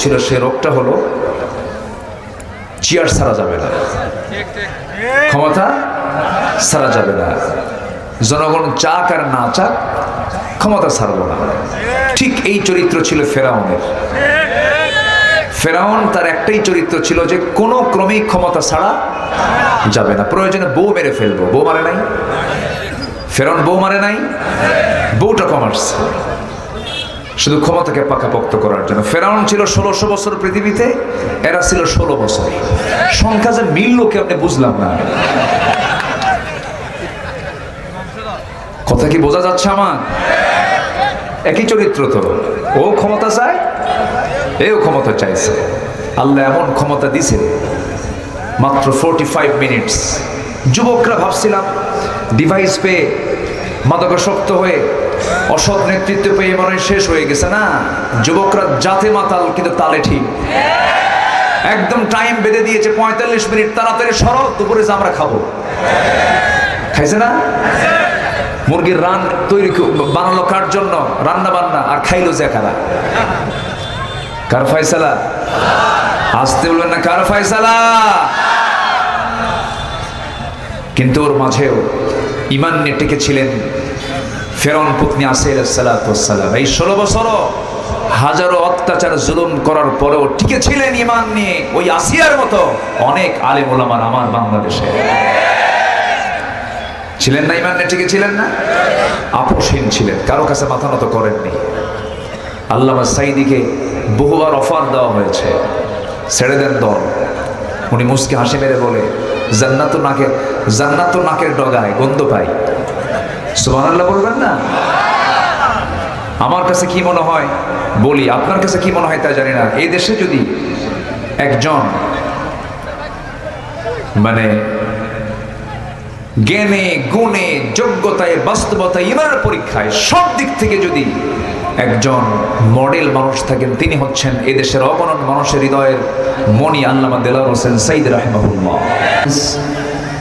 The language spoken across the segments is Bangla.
ছিল সে রোগটা হলো চেয়ার সারা যাবে না। ক্ষমতা সারা যাবে না। জনগণ চাক আর না চাক, ক্ষমতা ছাড়বো না। ঠিক এই চরিত্র ছিল ফেরাউনের। ফেরাউন তার একটাই চরিত্র ছিল যে কোনো ক্রমিক ক্ষমতা ছাড়া যাবে না। প্রয়োজনে বউ মেরে ফেলব। বউ মারে নাই? ফেরাউন বউ মারে নাই? বউটা কমার্স। শুধু ক্ষমতাকে পাকাপোক্ত করার জন্য। ফেরাউন ছিল ষোলোশো বছর পৃথিবীতে, এরা ছিল ষোলো বছর। সংখ্যা যে মিললো কেমনে বুঝলাম না। কথা কি বোঝা যাচ্ছে আমার? একই চরিত্র তো। ও ক্ষমতা চায়, এও ক্ষমতা চাইছে। আল্লাহ এমন ক্ষমতা দিছে মাত্র ফোরটি ফাইভ মিনিটস যুবকরা ভাবছিলাম ডিভাইস পেয়ে মাদকাসক্ত হয়ে অসৎ নেতৃত্ব পেয়ে মনে শেষ হয়ে গেছে, না? যুবকরা জাতে মাতাল, কিন্তু তালে ঠিক। একদম টাইম বেঁধে দিয়েছে, পঁয়তাল্লিশ মিনিট, তাড়াতাড়ি সরব দুপুরে যে আমরা খাব। খাইছে না? মুরগির রান তৈরি বানালো কার জন্য? রান্না বান্না, আর খাইলো যে কারা। কার ফাইসালা আসতে বলবেন না, কার ফাইসালা কিন্তু ওর মাঝেও ইমান নিয়ে টিকেছিলেন ফেরন পত্নী আসির সালাম, এই ষোলো বছরও হাজারো অত্যাচার, জুলুম করার পরেও টিকে ছিলেন ইমান নিয়ে। ওই আসিয়ার মতো অনেক আলেম ওলামার আমার বাংলাদেশে। ছিলেন না ইমান নিয়ে, টিকেছিলেন না? আপোষহীন ছিলেন, কারও কাছে মাথা নত করেননি। আল্লামা সাইদিকে বহুবার অফার দেওয়া হয়েছে, ছেড়ে দেন দল। উনি মুসকে হাসি মেরে বলে জান্নাত নাকে জান্নাত নাকের ডগায় গন্ধ পাই। সুবহানাল্লাহ বলবেন না? আমার কাছে কি মনে হয়? বলি, আপনার কাছে কি মনে হয় তা জানি না। এই দেশে যদি একজন মানে জ্ঞানে, গুণে, যোগ্যতায়, বাস্তবতায়, ইমানের পরীক্ষায় সব দিক থেকে যদি একজন মডেল মানুষ থাকেন, তিনি হচ্ছেন এদেশের অগণন মানুষের হৃদয়ের মনি আল্লামা দেলার হোসেন সাইদ রাহেমাহুল্লাহ।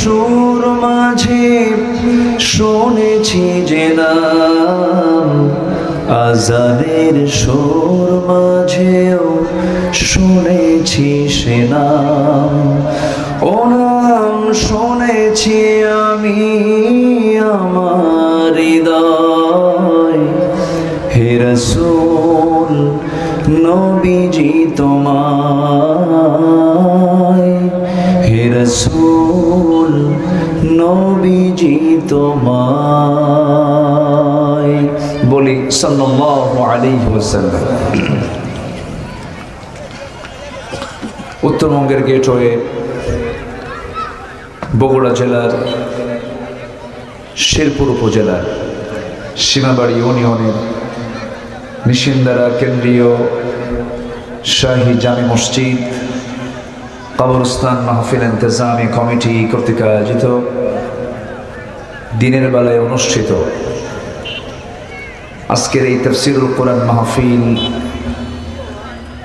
সুর মাঝে শুনেছি যে নাম। আজানের সুর মাঝেও শুনেছি সে নাম। ও নাম শুনেছি আমি আমার হৃদয়। হে রসুল, নবীজি তোমায়। হে রসুল নবীজি তোমায় বলি সাল্লাল্লাহু আলাইহি ওয়াসাল্লাম। উত্তরবঙ্গের গেট হয়ে বগুড়া জেলার শেরপুর উপজেলার সীমাবাড়ি ইউনিয়নের নিশিন্দারা কেন্দ্রীয় শাহী জামি মসজিদ কবরস্থান মাহফিল ইন্তজামি কমিটি কর্তৃক আয়োজিত দিনের বেলায় অনুষ্ঠিত। আজকের এই তফসিরুল কোরআন মাহফিল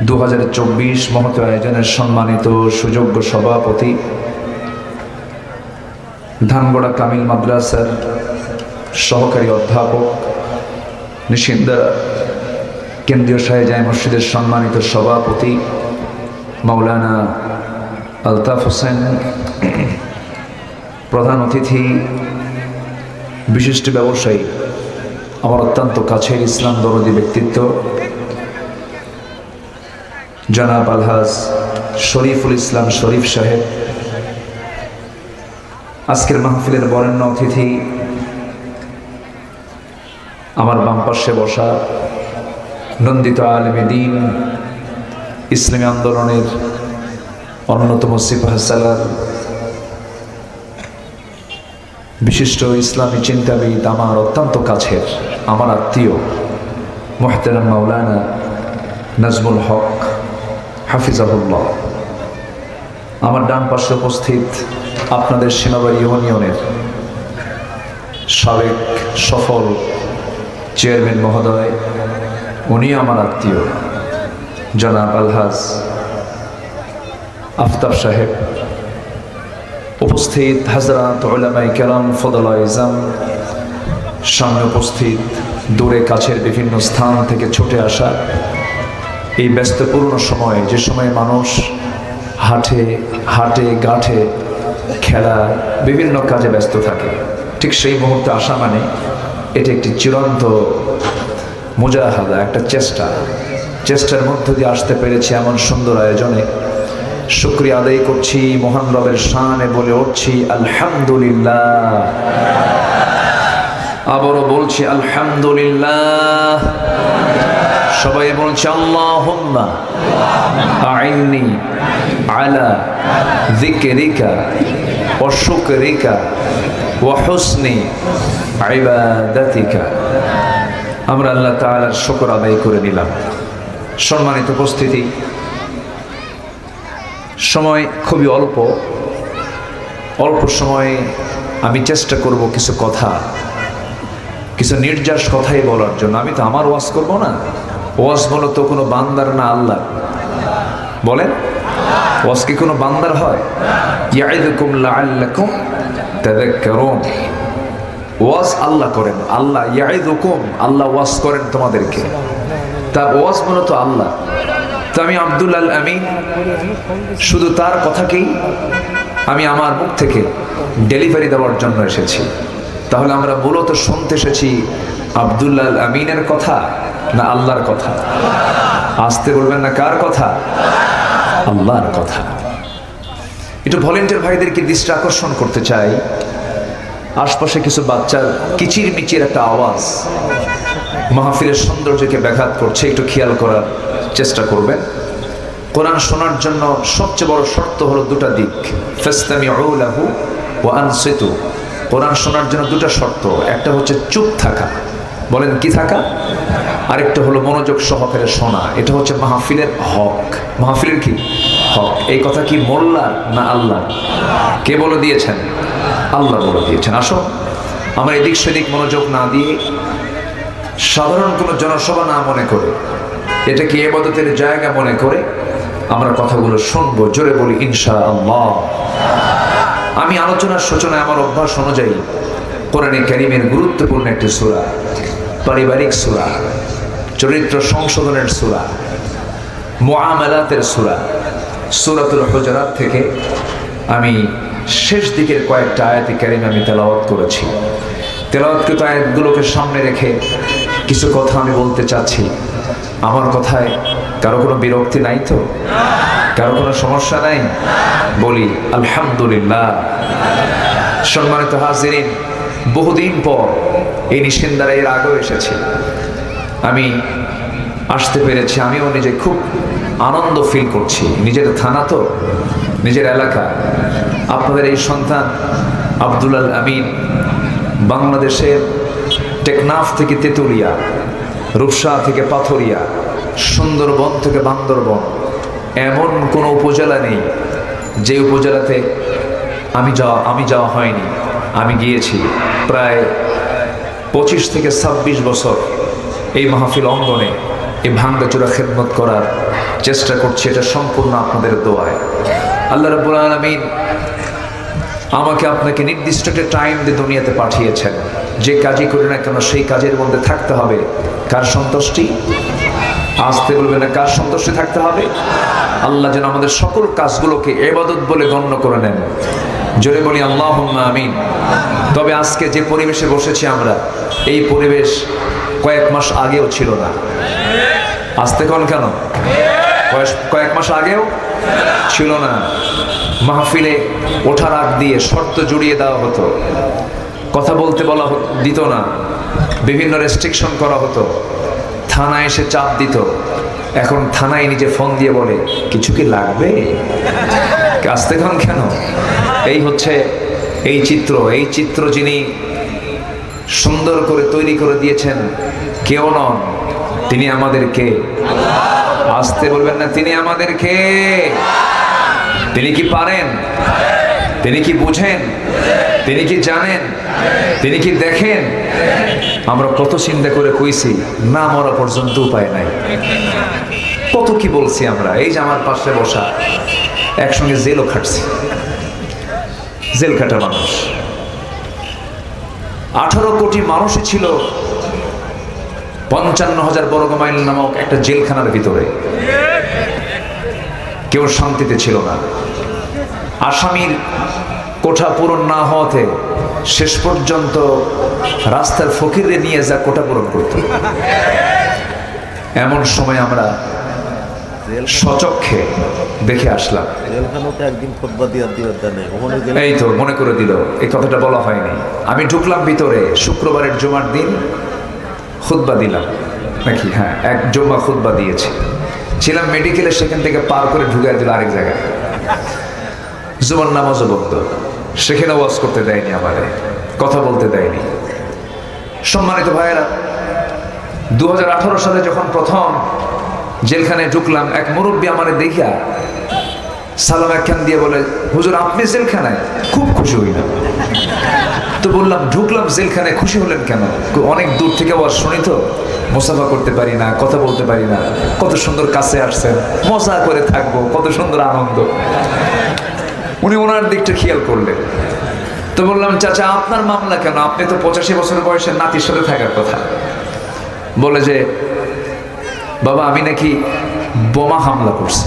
দু হাজার চব্বিশ মহত আয়োজনের সম্মানিত সুযোগ্য সভাপতি ধানগড়া কামিল মাদ্রাসার সহকারী অধ্যাপক নিশিন্দা কেন্দ্রীয় শাহজাই মসজিদের সম্মানিত সভাপতি মাওলানা আলতাফ হোসেন, প্রধান অতিথি, বিশিষ্ট ব্যবসায়ী, আমার অত্যন্ত কাছের ইসলাম দরদি ব্যক্তিত্ব, জনাব আলহাজ শরীফুল ইসলাম শরীফ সাহেব, আজকের মাহফিলের বরেণ্য অতিথি, আমার বাম পাশে বসা নন্দিত আলমে দিন, ইসলামী আন্দোলনের অন্যতম সিপাহসালার বিশিষ্ট ইসলামী চিন্তাবিদ আমার অত্যন্ত কাছের, আমার আত্মীয়, মোহতারাম মাওলানা নাজমুল হক হাফিজাহুল্লাহ। আমার ডান পাশে উপস্থিত আপনাদের সীমাবাড়ি ইউনিয়নের সাবেক সফল চেয়ারম্যান মহোদয়, উনি আমার আত্মীয়, জনাব আলহাজ আফতাব সাহেব। উপস্থিত হাজরাত ওলামাই কেরাম ফদলা ইজাম সামনে উপস্থিত, দূরে কাছের বিভিন্ন স্থান থেকে ছুটে আসা। এই ব্যস্তপূর্ণ সময়ে, যে সময়ে মানুষ হাটে হাটে গাঠে খেলা, বিভিন্ন কাজে ব্যস্ত থাকে, ঠিক সেই মুহূর্তে আসা মানে এটি একটি চিরন্ত মুজাহাদা, একটা চেষ্টা। চেষ্টার মধ্য দিয়ে আসতে পেরেছি এমন সুন্দর আয়োজনে শুক্রিয়া আদায় করছি, মহান রবের শানে বলে উঠছি, আলহামদুলিল্লাহ। আবারও বলছি, আলহামদুলিল্লাহ। সবাই বলছে, আল্লাহুম্মা আইন্নি আলা যিকরিকা ওয়া শুকরিকা ওয়া হুসনি ইবাদাতিকা। আমরা আল্লাহ তাআলার শুকর আদায় করে নিলাম। সম্মানিত উপস্থিতি সময় খুবই অল্প। অল্প সময়ে আমি চেষ্টা করব কিছু কথা, কিছু নির্যাস কথাই বলার জন্য। আমি তো আমার ওয়াজ করব না? ওয়াজ বলো তো কোনো বান্দার না আল্লাহ বলেন, ওয়াজ কি কোনো বান্দার হয়? ওয়াজ আল্লাহ করেন, আল্লাহ ইয়াইদুকুম, আল্লাহ ওয়াজ করেন তোমাদেরকে। তা ওয়াজ মূলত আল্লাহ। তো আমি আব্দুল আল আমিন। শুধু তার কথাকেই আমি আমার মুখ থেকে ডেলিভারি দেওয়ার জন্য এসেছি। তাহলে আমরা মূলত শুনতে এসেছি আব্দুল্লাহ আল আমিনের কথা না আল্লাহর কথা? আসতে বলবেন না কার কথা? আল্লাহর কথা। একটু ভলেন্টিয়ার ভাইদেরকে দৃষ্টি আকর্ষণ করতে চাই। আশপাশে কিছু বাচ্চার কিচির মিচির একটা আওয়াজ। মাহফিলের সৌন্দর্যকে ব্যাঘাত করছে, একটু খেয়াল করার চেষ্টা করবেন। কোরআন শোনার জন্য সবচেয়ে বড় শর্ত হলো দুটা দিক। ফেস্তামি লাহু ও আনসিতু। কোরআন শোনার জন্য দুটা শর্ত। একটা হচ্ছে চুপ থাকা। বলেন কি থাকা? আরেকটা হলো মনোযোগ সহকারে শোনা। এটা হচ্ছে মাহফিলের হক। মাহফিলের কি? হক। এই কথা কি মোল্লার না আল্লাহ কে বলে দিয়েছেন? আল্লাহ বলে দিয়েছেন। আসো আমরা এদিক সেদিক মনোযোগ না দিয়ে সাধারণ কোনো জনসভা না মনে করে এটা কি এবাদতের জায়গা মনে করে? আমরা কথাগুলো শুনব, জোরে বলি ইনশা আল্লাহ আমি আলোচনার সূচনায় আমার অভ্যাস অনুযায়ী কোরআনে ক্যারিমের গুরুত্বপূর্ণ একটি সুরা, পারিবারিক সুরা, চরিত্র সংশোধনের সুরা মোয়ামেলাতের সুরা, সুরাতুল হজরাত থেকে আমি শেষ দিকের কয়েকটা আয়াতি ক্যারিম আমি তেলাওয়াত করেছি। তেলাওয়াতকৃত আয়াতগুলোকে সামনে রেখে কিছু কথা আমি বলতে চাচ্ছি। আমার কথায় কারও কোনো বিরক্তি নাই তো? কারও কোনো সমস্যা নাই? বলি, আলহামদুলিল্লাহ। সম্মানিত হাজিরিন, বহুদিন পর এই নিষেন্দারা এর আগেও এসেছে। আমি আসতে পেরেছি, আমিও নিজে খুব আনন্দ ফিল করছি। নিজের থানা তো, নিজের এলাকা। আপনাদের এই সন্তান আব্দুল আল আমিন, বাংলাদেশের টেকনাফ থেকে তেতুলিয়া। রূপসা থেকে পাথরিয়া, সুন্দরবন থেকে বান্দরবন। এমন কোনো উপজেলা নেই যে উপজেলাতে আমি যাওয়া আমি যাওয়া হয়নি, আমি গিয়েছি প্রায় পঁচিশ থেকে ছাব্বিশ বছর এই মাহফিল অঙ্গনে এই ভাঙ্গাচোরা খেদমত করার চেষ্টা করছি, এটা সম্পূর্ণ আপনাদের দোয়ায়। আল্লাহ রবুল আলমিন আমাকে আপনাকে নির্দিষ্ট একটা টাইম দিয়ে দুনিয়াতে পাঠিয়েছেন। যে কাজই করি না কেন, সেই কাজের মধ্যে থাকতে হবে। কার সন্তুষ্টি? আসতে বলবে না, কার সন্তুষ্টি থাকতে হবে? আল্লাহ যেন আমাদের সকল কাজগুলোকে এবাদত বলে গণ্য করে নেন। জোরে বলি আল্লাহ আমিন। তবে আজকে যে পরিবেশে বসেছি আমরা, এই পরিবেশ কয়েক মাস আগেও ছিল না। আসতে কোন? কেন কয়েক- মাস আগেও ছিল না। মাহফিলে ওঠার আগ দিয়ে শর্ত জুড়িয়ে দেওয়া হতো। কথা বলতে বলা দিত না। বিভিন্ন রেস্ট্রিকশন করা হতো। থানায় এসে চাপ দিত। এখন থানায় নিজে ফোন দিয়ে বলে, কিছু কি লাগবে? আসতে খান কেন? এই হচ্ছে এই চিত্র। এই চিত্র যিনি সুন্দর করে তৈরি করে দিয়েছেন, কেউ নন, তিনি আমাদেরকে। আসতে বলবেন না, তিনি আমাদেরকে? তিনি কি পারেন? তিনি কি বুঝেন? তিনি কি জানেন? তিনি কি দেখেন? আমরা কত চিন্তা করে কইছি, না মরা পর্যন্ত উপায় নাই। কত কি বলছি আমরা? এই যে আমার পাশে বসা, একসঙ্গে জেলও খাটছি। জেল খাটা মানুষ। আঠারো কোটি মানুষই ছিল পঞ্চান্ন হাজার বর্গ মাইল নামক একটা জেলখানার ভিতরে। কেউ শান্তিতে ছিল না। আসামির কোঠা পূরণ না হওয়াতে শেষ পর্যন্ত রাস্তার ফকিরে নিয়ে যা কোঠা পূরণ করত। এমন সময় আমরা সচক্ষে দেখে আসলাম। এই তো মনে করে দিল এই কথাটা বলা হয়নি। আমি ঢুকলাম ভিতরে শুক্রবারের জুমার দিন খুতবা দিলাম। নাকি? হ্যাঁ এক জুম্মা খুতবা দিয়েছি। ছিলাম মেডিকেলে সেখান থেকে পার করে ঢুকে দিল আরেক জায়গায়। জুমার নামাজও বন্ধ। সেখানে ওয়াজ করতে দেয়নি আমারে, কথা বলতে দেয়নি। সম্মানিত ভাইয়েরা দু সালে যখন প্রথম জেলখানায় ঢুকলাম, এক মুরব্বী আমারে দেখিয়া সালাম একখান দিয়ে বলে, হুজুর, আপনি জেলখানায়? খুব খুশি হইলাম। তো বললাম, ঢুকলাম জেলখানায়, খুশি হলেন কেন? অনেক দূর থেকে আবার শুনি তো। মোসাফা করতে পারি না, কথা বলতে পারি না। কত সুন্দর কাছে আসছেন, মজা করে থাকব, কত সুন্দর আনন্দ। উনি ওনার দিকটা খেয়াল করলেন। তো বললাম, চাচা, আপনার মামলা কেন? আপনি তো পঁচাশি বছর বয়সের নাতির সাথে থাকার কথা। বলে যে, বাবা, আমি নাকি বোমা হামলা করছি।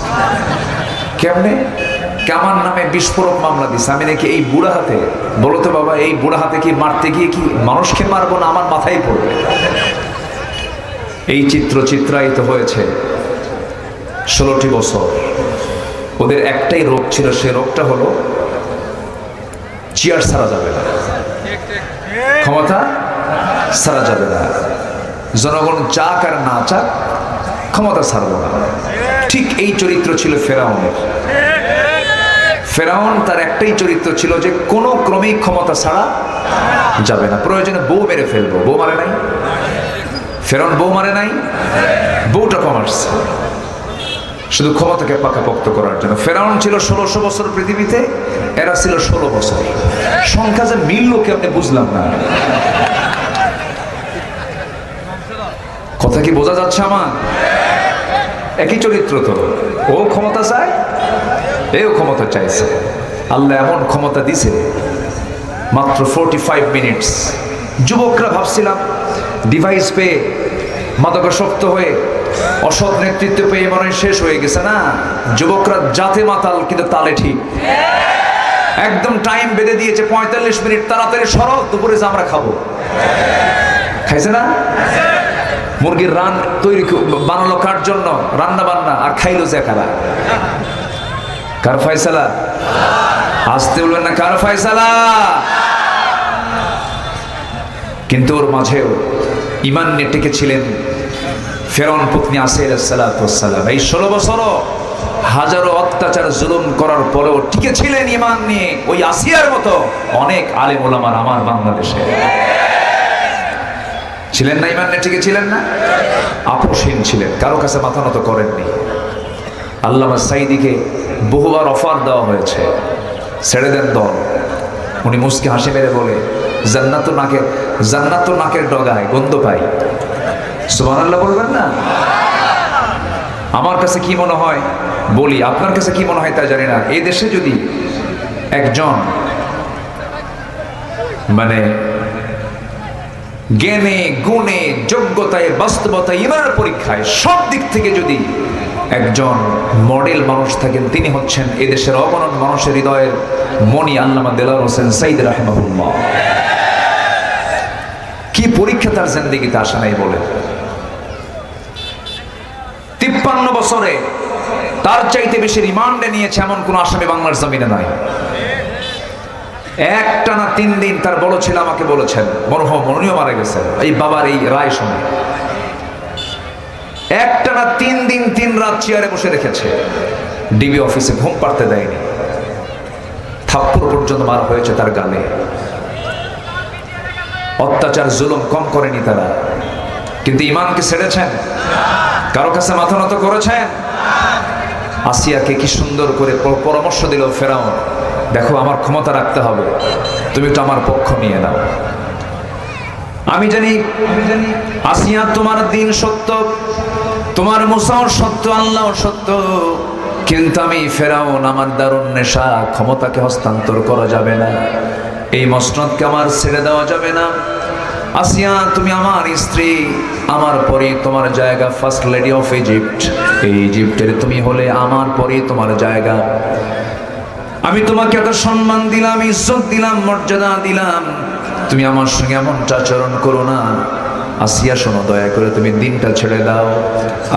কেমনে? কামার নামে বিস্ফোরক মামলা দিছে। আমি নাকি এই বুড়া হাতে, বলো তো বাবা, এই বুড়া হাতে কি মারতে গিয়ে কি মানুষকে মারবো না আমার মাথায় পড়বে? এই চিত্র চিত্রায়িত হয়েছে ষোলোটি বছর। ওদের একটাই রোগ ছিল, সে রোগটা হলো চেয়ার সারা যাবে না। ক্ষমতা সারা যাবে না। জনগণ চাক আর না চাক ক্ষমতা ছাড়বো না। ঠিক এই চরিত্র ছিল ফেরাউনের। ফেরাউন তার একটাই চরিত্র ছিল যে কোনো ক্রমিক ক্ষমতা ছাড়া যাবে না। প্রয়োজনে বউ মেরে ফেলব। বউ মারে নাই? ফেরাউন বউ মারে নাই? বউটা কমার্স। শুধু ক্ষমতাকে পাকাপোক্ত করার জন্য। ফেরাউন ছিল ষোলোশো বছর পৃথিবীতে, এরা ছিল ষোলো বছর। সংখ্যা যে মিলল কি আপনি বুঝলাম না। কথা কি বোঝা যাচ্ছে আমার? একই চরিত্র তো। ও ক্ষমতা চায়, এও ক্ষমতা চাইছে। আল্লাহ এমন ক্ষমতা দিছে, মাত্র ফোরটি ফাইভ মিনিটস যুবকরা ভাবছিলাম ডিভাইস পেয়ে মাদকাসক্ত হয়ে অসৎ নেতৃত্ব পেয়ে মনে শেষ হয়ে গেছে, না? যুবকরা জাতে মাতাল, কিন্তু তালে ঠিক। একদম টাইম বেঁধে দিয়েছে, পঁয়তাল্লিশ মিনিট তাড়াতাড়ি সরব দুপুরে যে আমরা খাব। খাইছে না? মুরগির রান তৈরি বানালো কার জন্য? রান্না বান্না, আর খাইলো যে কারা? কার ফয়সালা? আসতে বলবেন না, কার ফয়সালা? কিন্তু ওর মাঝেও ইমান নিয়ে টিকেছিলেন ফেরন পত্নী আসির সালাম। এই ষোলো বছরও হাজারো অত্যাচার, জুলুম করার পরেও টিকেছিলেন ইমান নিয়ে। ওই আসিয়ার মতো অনেক আলেম ওলামার আমার বাংলাদেশে। ছিলেন না ইমান নিয়ে, টিকেছিলেন না? আপোষহীন ছিলেন, কারও কাছে মাথা নত করেননি। আল্লামা সাইদিকে বহুবার অফার দেওয়া হয়েছে। ছেড়ে দেন দল। উনি মুসকে হাসি মেরে বলে জান্নাত নাকের জান্নাত নাকের ডগায় গন্ধ পাই। সুবহানাল্লাহ বলবেন না? আমার কাছে কি মনে হয়, বলি, আপনার কাছে কি মনে হয় তা জানি না। এই দেশে যদি একজন মানে জ্ঞানে, গুণে, যোগ্যতায়, বাস্তবতায়, ইমানের পরীক্ষায় সব দিক থেকে যদি একজন মডেল মানুষ থাকেন, তিনি হচ্ছেন এদেশের অগণন মানুষের হৃদয়ের মনি আল্লামা দেলার হোসেন সাইদ রাহেমাহুল্লাহ। কি পরীক্ষা তার জিন্দিগিতে আসা নাই বলে? তিপ্পান্ন বছরে তার চাইতে বেশি রিমান্ডে নিয়েছে এমন কোন আসামি বাংলার জমিনে নাই। একটা না তিন দিন তার বড় ছেলে আমাকে বলেছেন মরহম মরণীয় মারা গেছেন এই বাবার এই রায় শুনে। একটা না তিন দিন তিন রাত চেয়ারে বসে রেখেছে। ডিবি অফিসে ঘুম পাড়তে দেয়নি। থাপ্পড় পর্যন্ত মারা হয়েছে তার গালে। অত্যাচার, জুলুম কম করেনি তারা। কিন্তু ইমানকে ছেড়েছেন? কারও কাছে মাথা নত করেছেন? আসিয়াকে কি সুন্দর করে পরামর্শ দিল ফেরাও দেখো, আমার ক্ষমতা রাখতে হবে। তুমি তো আমার পক্ষ নিয়ে নাও। আমি জানি, আসিয়া তোমার দিন সত্য, তোমার মুসাও সত্য আল্লাহ সত্য। কিন্তু আমি ফেরাউন, আমার দারুণ নেশা, ক্ষমতাকে হস্তান্তর করা যাবে না। এই মসনদকে আমার ছেড়ে দেওয়া যাবে না। আসিয়া, তুমি আমার স্ত্রী, আমার পরে তোমার জায়গা ফার্স্ট লেডি অফ ইজিপ্ট এই ইজিপ্টের তুমি হলে আমার পরে তোমার জায়গা। আমি তোমাকে এত সম্মান দিলাম, ইজ্জত দিলাম, মর্যাদা দিলাম। তুমি আমার সঙ্গে এমনটা আচরণ করো না। আসিয়া শোনো, দয়া করে তুমি দিনটা ছেড়ে দাও।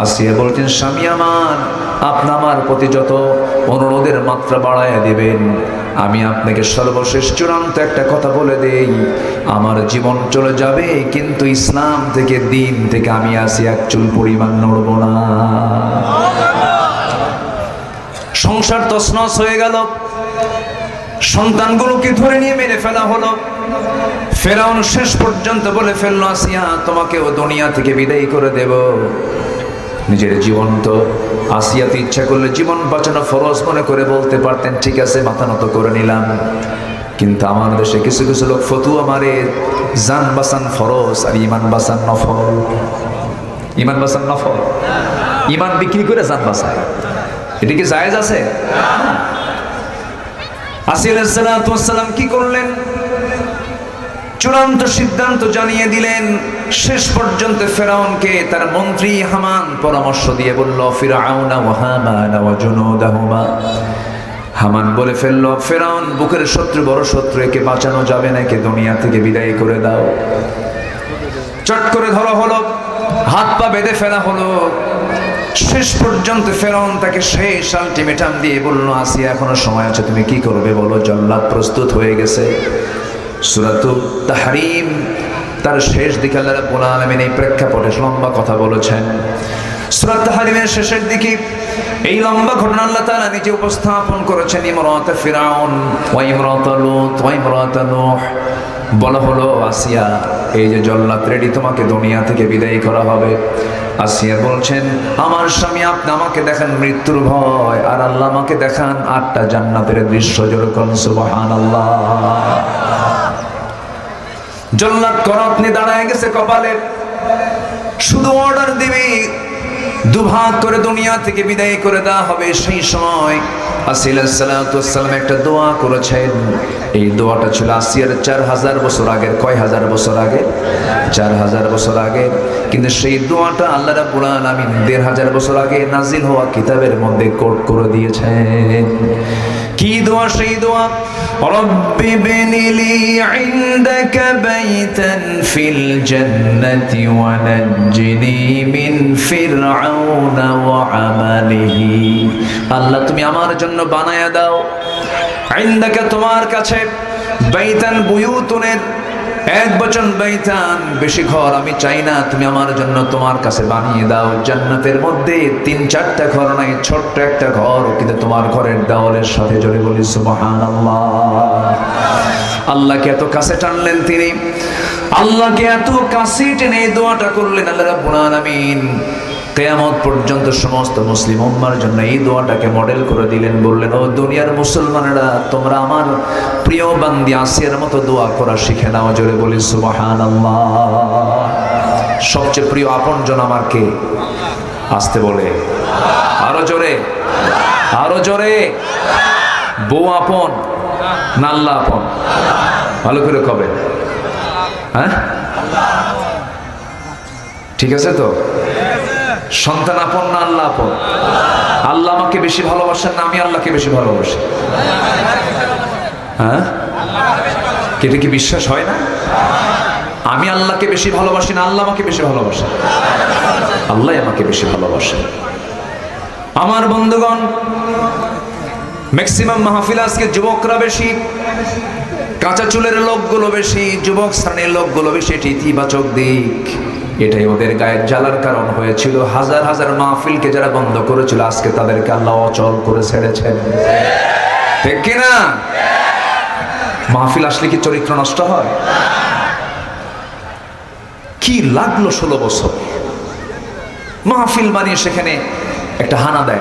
আসিয়া বলছেন, স্বামী আমার, আপনি আমার প্রতি যত অনুরোধের মাত্রা বাড়ায় দিবেন, আমি আপনাকে সর্বশেষ চূড়ান্ত একটা কথা বলে দেই। আমার জীবন চলে যাবে, কিন্তু ইসলাম থেকে, দিন থেকে আমি আসি এক চুল পরিমাণ নড়ব না। সংসার তছনছ হয়ে গেল। সন্তানগুলোকে ধরে নিয়ে মেরে ফেলা হলো। ফেরাউন শেষ পর্যন্ত বলে ফেলল, আসিয়া তোমাকেও দুনিয়া থেকে বিদায় করে দেব। নিজের জীবন তো আসিয়াতে ইচ্ছা করলে জীবন বাঁচানো ফরজ মনে করে বলতে পারতেন, ঠিক আছে, মাথা নত করে নিলাম। কিন্তু আমার দেশে কিছু কিছু লোক ফতুয়া মারে জান বাসান ফরজ আর ইমান বাসান নফল। ইমান বাসান নফল। ইমান বিক্রি করে জান বাসায় এটা কি জায়েজ আছে? আসিয়ালাম কি করলেন? চূড়ান্ত সিদ্ধান্ত জানিয়ে দিলেন, শেষ পর্যন্ত ফেরাউনকে তার মন্ত্রী হামান পরামর্শ দিয়ে বলল, ফিরাউনা ওয়া হামানা ওয়া জুনুদাহুমা। হামান বলে ফেলল, ফেরাউন, বুকের শত্রু, বড় শত্রু, একে বাঁচানো যাবে না, একে দুনিয়া থেকে বিদায় করে দাও। চট করে ধরা হলো, হাত পা বেঁধে ফেলা হলো। শেষ পর্যন্ত ফেরন তাকে শেষ আলটিমেটাম দিয়ে বলল আসিয়া এখনও সময় আছে, তুমি কি করবে বলো? জল্লাদ প্রস্তুত হয়ে গেছে। সুরাতু তাহারিম, তার শেষ দিকে আল্লাহ রাব্বুল আলামিন এই প্রেক্ষাপটে লম্বা কথা বলেছেন। সুরাত তাহারিমের শেষের দিকে এই লম্বা ঘটনা আল্লাহ তাআলা নিজে উপস্থাপন করেছেন, ইমরাত ফিরাউন ওয়া ইমরাত লূত ওয়া ইমরাত বলা হলো, আসিয়া, এই যে জল্লাদ রেডি তোমাকে দুনিয়া থেকে বিদায় করা হবে। আসিয়া বলছেন, আমার স্বামী, আপনি আমাকে দেখান মৃত্যুর ভয়, আর আল্লাহ আমাকে দেখান আটটা জান্নাতের দৃশ্য যেরকম সুবাহান আল্লাহ জল্লাদ করতনি দাঁড়ায় গেছে কপালে। শুধু অর্ডার দিবি দুভাগ করে দুনিয়া থেকে বিদায় করে দেওয়া হবে সেই সময় আসিলাম একটা দোয়া করেছেন। এই দোয়াটা ছিল আসিয়ার চার হাজার বছর আগের, কয় হাজার বছর আগে চার হাজার বছর আগে কিন্তু সেই দোয়াটা আল্লাহ রাবুল দেড় হাজার বছর আগে নাজিল হওয়া কিতাবের মধ্যে কোট করে দিয়েছেন। কি দোয়া, সেই দোয়া? রব্বি বিনিলি ইনদাকা বাইতান ফিল জান্নাতি ওয়া নাজ্জিনি মিন ফিরআউন ওয়া আমালিহি। আল্লাহ, তুমি আমার জন্য বানায়া দাও। ইনদাকা তোমার কাছে বাইতান বুয়ুতুনের এক বচন বাইতান বেশি ঘর আমি চাই না, তুমি আমার জন্য তোমার কাছে বানিয়ে দাও। জান্নাতের মধ্যে তিন চারটা ঘর নাই, ছোট্ট একটা ঘর, কিন্তু তোমার ঘরের দেওয়ালের সাথে জড়ে বলি, সুবহানাল্লাহ। আল্লাহকে এত কাছে টানলেন তিনি। আল্লাহকে এত কাছে টেনে দোয়াটা করলেন, আল্লাহ রাব্বুল আলামিন। কেয়ামত পর্যন্ত সমস্ত মুসলিম উম্মার জন্য এই দোয়াটাকে মডেল করে দিলেন, বললেন, ও দুনিয়ার মুসলমানেরা, তোমরা আমার প্রিয় বান্দি আসিয়ার মতো দোয়া করা শিখে নাও। জোরে বলি সুবাহান সবচেয়ে প্রিয় আপনজন আমার কে? আসতে বলে। আরও জোরে। আরও জোরে। বউ আপন, নাল্লা আপন। ভালো করে কবে? হ্যাঁ? ঠিক আছে তো? সন্তান আপন না আল্লাহ আপন? আল্লাহ আমাকে বেশি ভালোবাসেন না, আমি আল্লাহকে বেশি ভালোবাসি। হ্যাঁ? এটা কি বিশ্বাস হয় না? আমি আল্লাহকে বেশি ভালোবাসি না, আল্লাহ আমাকে বেশি ভালোবাসে। আল্লাহ আমাকে বেশি ভালোবাসে। আমার বন্ধুগণ ম্যাক্সিমাম মাহফিল আজকে যুবকরা বেশি, কাঁচা চুলের লোকগুলো বেশি, যুবক শ্রেণির লোকগুলো বেশি, এটি ইতিবাচক দিক। এটাই ওদের গায়ের জ্বালার কারণ হয়েছিল। হাজার হাজার মাহফিলকে যারা বন্ধ করেছিল, আজকে তাদেরকে আল্লাহ অচল করে ছেড়েছেন। ঠিক কিনা? মাহফিল আসলে কি চরিত্র নষ্ট হয়? কি লাগল ষোলো বছর? মাহফিল বানিয়ে সেখানে একটা হানা দেয়।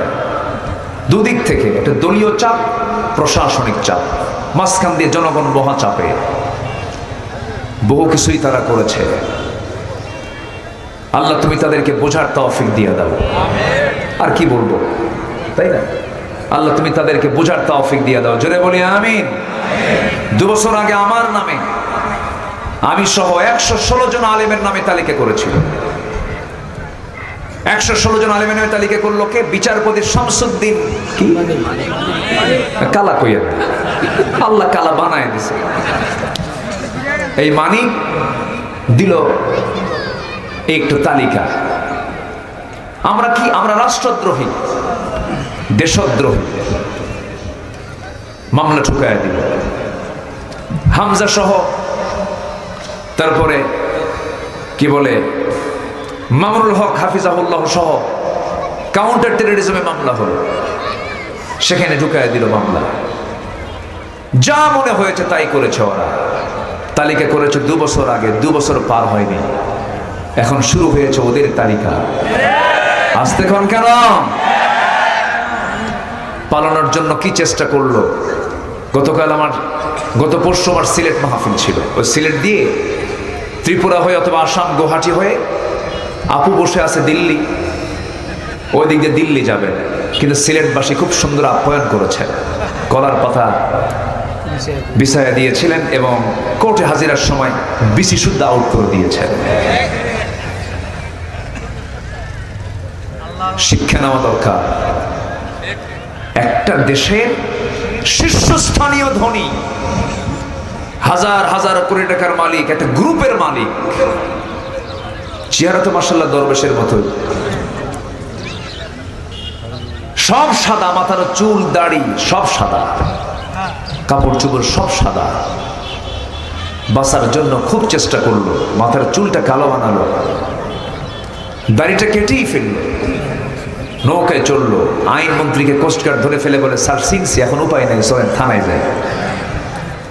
দুদিক থেকে একটা দলীয় চাপ, প্রশাসনিক চাপ, মাঝখান দিয়ে জনগণ বহা চাপে বহু কিছুই তারা করেছে। আল্লাহ, তুমি তাদেরকে বোঝার তৌফিক দিয়ে দাও। আর কি বলব? তাই না? আল্লাহ, তুমি তাদেরকে বোঝার তৌফিক দিয়ে দাও। জোরে বলি, আমিন। দু বছর আগে আমার নামে আমি সহ একশো ষোলো জন আলেমের নামে তালিকা করেছিল। একশো ষোলো জন আলেমের নামে তালিকা করল কে? বিচারপতি শামসুদ্দিন। কি? কালা কইয়া আল্লাহ কালা বানায় দিছে। এই মানি দিল একটু তালিকা। আমরা কি, আমরা রাষ্ট্রদ্রোহী? দেশদ্রোহী। মামলা ঠুকায় দিল। হামজা সহ, তারপরে কি বলে মামুনুল হক, হাফিজাহুল্লাহ সহ কাউন্টার টেরোরিজমে মামলা হলো। সেখানে ঢুকায় দিল মামলা। যা মনে হয়েছে তাই করেছে ওরা। তালিকা করেছে দু বছর আগে, দু বছর পার হয়নি। এখন শুরু হয়েছে ওদের তালিকা। আসতে কোন কেন? পালানোর জন্য কি চেষ্টা করল? গতকাল আমার, গত পরশু আমার সিলেট মাহফিল ছিল। ওই সিলেট দিয়ে ত্রিপুরা হয়ে অথবা আসাম, গুয়াহাটি হয়ে আপু বসে আছে দিল্লি। ওই দিক দিয়ে দিল্লি যাবে। কিন্তু সিলেটবাসী খুব সুন্দর আপ্যায়ন করেছেন কলার পাতা বিছায়া দিয়েছিলেন এবং কোর্টে হাজিরার সময় বিসি শুদ্ধ আউট করে দিয়েছেন শিক্ষা নেওয়া দরকার। একটা দেশের শীর্ষস্থানীয় ধনী, হাজার হাজার কোটি টাকার মালিক, একটা গ্রুপের মালিক চেহারা তো মাসাল্লাহ দরবেশের মতো সব সাদা, মাথার চুল দাড়ি সব সাদা, কাপড় চোপড় সব সাদা। বাঁচার জন্য খুব চেষ্টা করল, মাথার চুলটা কালো বানালো। দাড়িটা কেটেই ফেলল। নৌকায় চলল আইনমন্ত্রীকে কোস্টগার্ড ধরে ফেলে বলে, স্যার সিনসি এখন উপায় নেই, চলেন থানায় যায়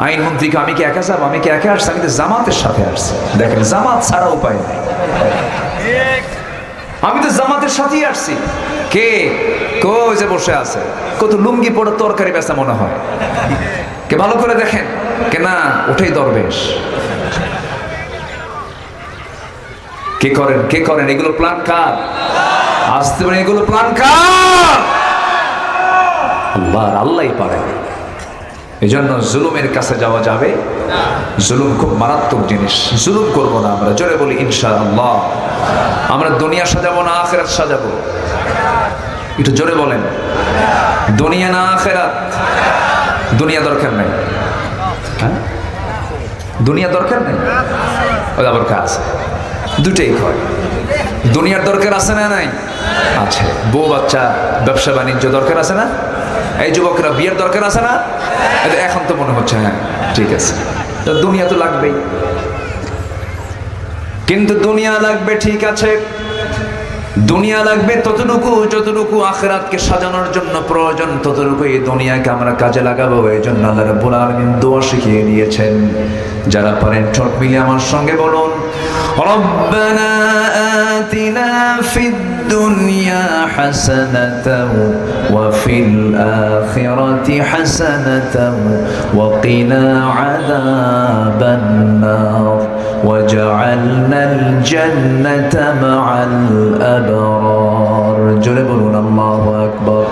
আইনমন্ত্রীকে, আমি কি একা যাব? আমি কি একা আসছি? আমি জামাতের সাথে আসছি। দেখেন, জামাত ছাড়া উপায় নেই। আমি তো জামাতের সাথেই আসছি। কে? কো ওই যে বসে আছে? কত লুঙ্গি পড়ে তরকারি বেচা মনে হয়। কে, ভালো করে দেখেন। কে না ওঠেই দরবেশ। কে করেন? কে করেন? এগুলো প্ল্যান কার? আসতে পারে, এগুলো কার আল্লাহ আল্লাহই পারে। এই জন্য জুলুমের কাছে যাওয়া যাবে। জুলুম খুব মারাত্মক জিনিস। জুলুম করব না আমরা, জোরে বলি ইনশা আল্লাহ আমরা দুনিয়া সাজাবো না, আখেরাত সাজাবো। একটু জোরে বলেন। দুনিয়া না আখেরাত? দুনিয়া দরকার নেই। হ্যাঁ? দুনিয়া দরকার নেই? ওই আবার কাজ। দুটেই হয়। দুনিয়ার দরকার আছে না নাই? আছে। বউ বাচ্চা, ব্যবসা বাণিজ্য দরকার আছে না? এই যুবকরা বিয়ের দরকার আছে না? এখন তো মনে হচ্ছে হ্যাঁ ঠিক আছে। তো দুনিয়া তো লাগবেই। কিন্তু দুনিয়া লাগবে, ঠিক আছে। দুনিয়া লাগবে ততটুকু যতটুকু আখেরাতকে সাজানোর জন্য প্রয়োজন, ততটুকু এই দুনিয়াকে আমরা কাজে লাগাবো। এই জন্য আল্লাহ রাব্বুল আলামিন দোয়া শিখিয়ে দিয়েছেন। যারা পারেন ঠোঁট মিলে আমার সঙ্গে বলুন, রব্বানা আতিনা ফিদ الدنيا حسنة وفي الآخرة حسنة وقنا عذاب النار وجعلنا الجنة مع الأبرار. جلبنا الله أكبر.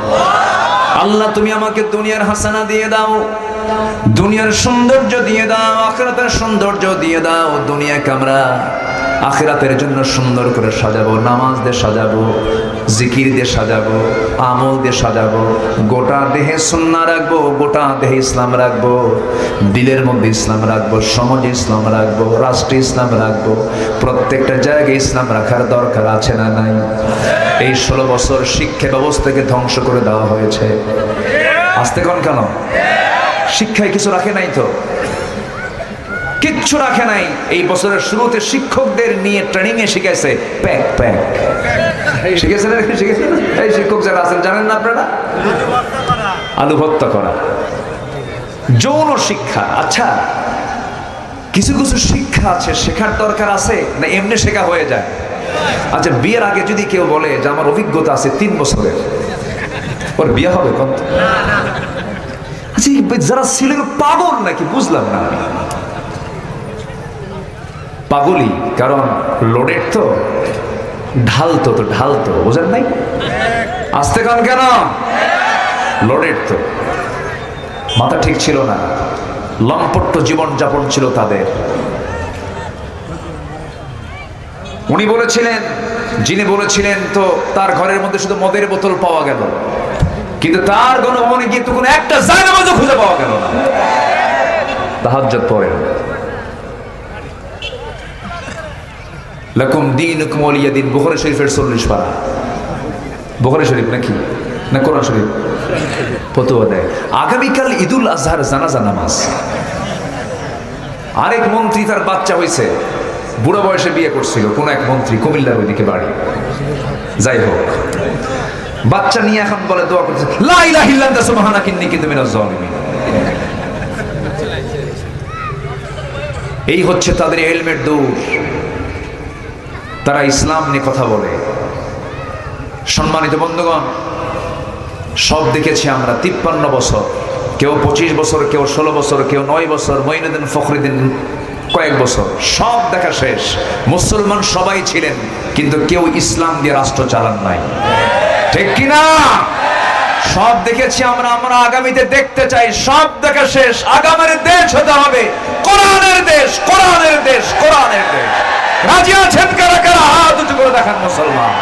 আল্লাহ, তুমি আমাকে দুনিয়ার হাসানা দিয়ে দাও। দুনিয়ার সৌন্দর্য দিয়ে দাও, আখিরাতের সৌন্দর্য দিয়ে দাও। দুনিয়াকে আমরা আখিরাতের জন্য সুন্দর করে সাজাবো, নামাজ দিয়ে সাজাবো, জিকির দিয়ে সাজাবো, আমল দিয়ে সাজাবো, গোটা দেহে সুন্না রাখব, গোটা দেহে ইসলাম রাখব, দিলের মধ্যে ইসলাম রাখব, সমাজে ইসলাম রাখব, রাষ্ট্রে ইসলাম রাখব, প্রত্যেকটা জায়গায় ইসলাম রাখার দরকার আছে না নাই? এই ষোলো বছর শিক্ষা ব্যবস্থাকে ধ্বংস করে দেওয়া হয়েছে। আসতে কোন কেন? শিক্ষায় কিছু রাখে নাই তো? কিচ্ছু রাখে নাই। এই বছরের শুরুতে শিক্ষকদের নিয়ে ট্রেনিং এ শিখেছে প্যাক প্যাক নাকি? শিখেছেন এই শিক্ষক যারা আছেন, জানেন না আপনারা? আলু ভর্তা করা। যৌন শিক্ষা। আচ্ছা কিছু কিছু শিক্ষা আছে, শেখার দরকার আছে না এমনি শেখা হয়ে যায়? আচ্ছা বিয়ের আগে যদি কেউ বলে যে আমার অভিজ্ঞতা আছে তিন বছরের, ওর বিয়ে হবে কত? আচ্ছা যারা ছিলেন পাগল নাকি? বুঝলাম না আমি। পাগলই, কারণ লোডের তো, ঢালতো তো, ঢালতো, বোঝেন নাই? আসতে কান কেন? লোডের তো। মাথা ঠিক ছিল না। লম্পট্ট জীবন যাপন ছিল তাদের। উনি বলেছিলেন, যিনি বলেছিলেন, তো তার ঘরের মধ্যে শুধু মদের বোতল পাওয়া গেল। কিন্তু তার গণভবনে গিয়ে তো কোনো একটা জায়গা খুঁজে পাওয়া গেল না। আরেক মন্ত্রী তার বাচ্চা হয়েছে বুড়ো বয়সে বিয়ে করছিল কোন এক মন্ত্রী কুমিল্লার ওইদিকে বাড়ি। যাই হোক, বাচ্চা নিয়ে এখন বলে দোয়া করছে এই হচ্ছে তাদের হেলমেট দৌড় তারা ইসলাম নিয়ে কথা বলে। সম্মানিত বন্ধুগণ, সব দেখেছি আমরা, তিপ্পান্ন বছর, কেউ পঁচিশ বছর, কেউ ষোলো বছর, কেউ নয় বছর, মঈনুদ্দিন ফখরুদ্দিন কয়েক বছর, সব দেখা শেষ। মুসলমান সবাই ছিলেন, কিন্তু কেউ ইসলাম দিয়ে রাষ্ট্র চালান নাই। ঠিক কিনা? সব দেখেছি আমরা আমরা আগামীতে দেখতে চাই, সব দেখা শেষ। আগামের দেশ হতে হবে। কোরআনের দেশ কোরআনের দেশ কোরআনের দেশ। রাজি আছেন কারা কারা? হাত উঁচু করে দেখান মুসলমান।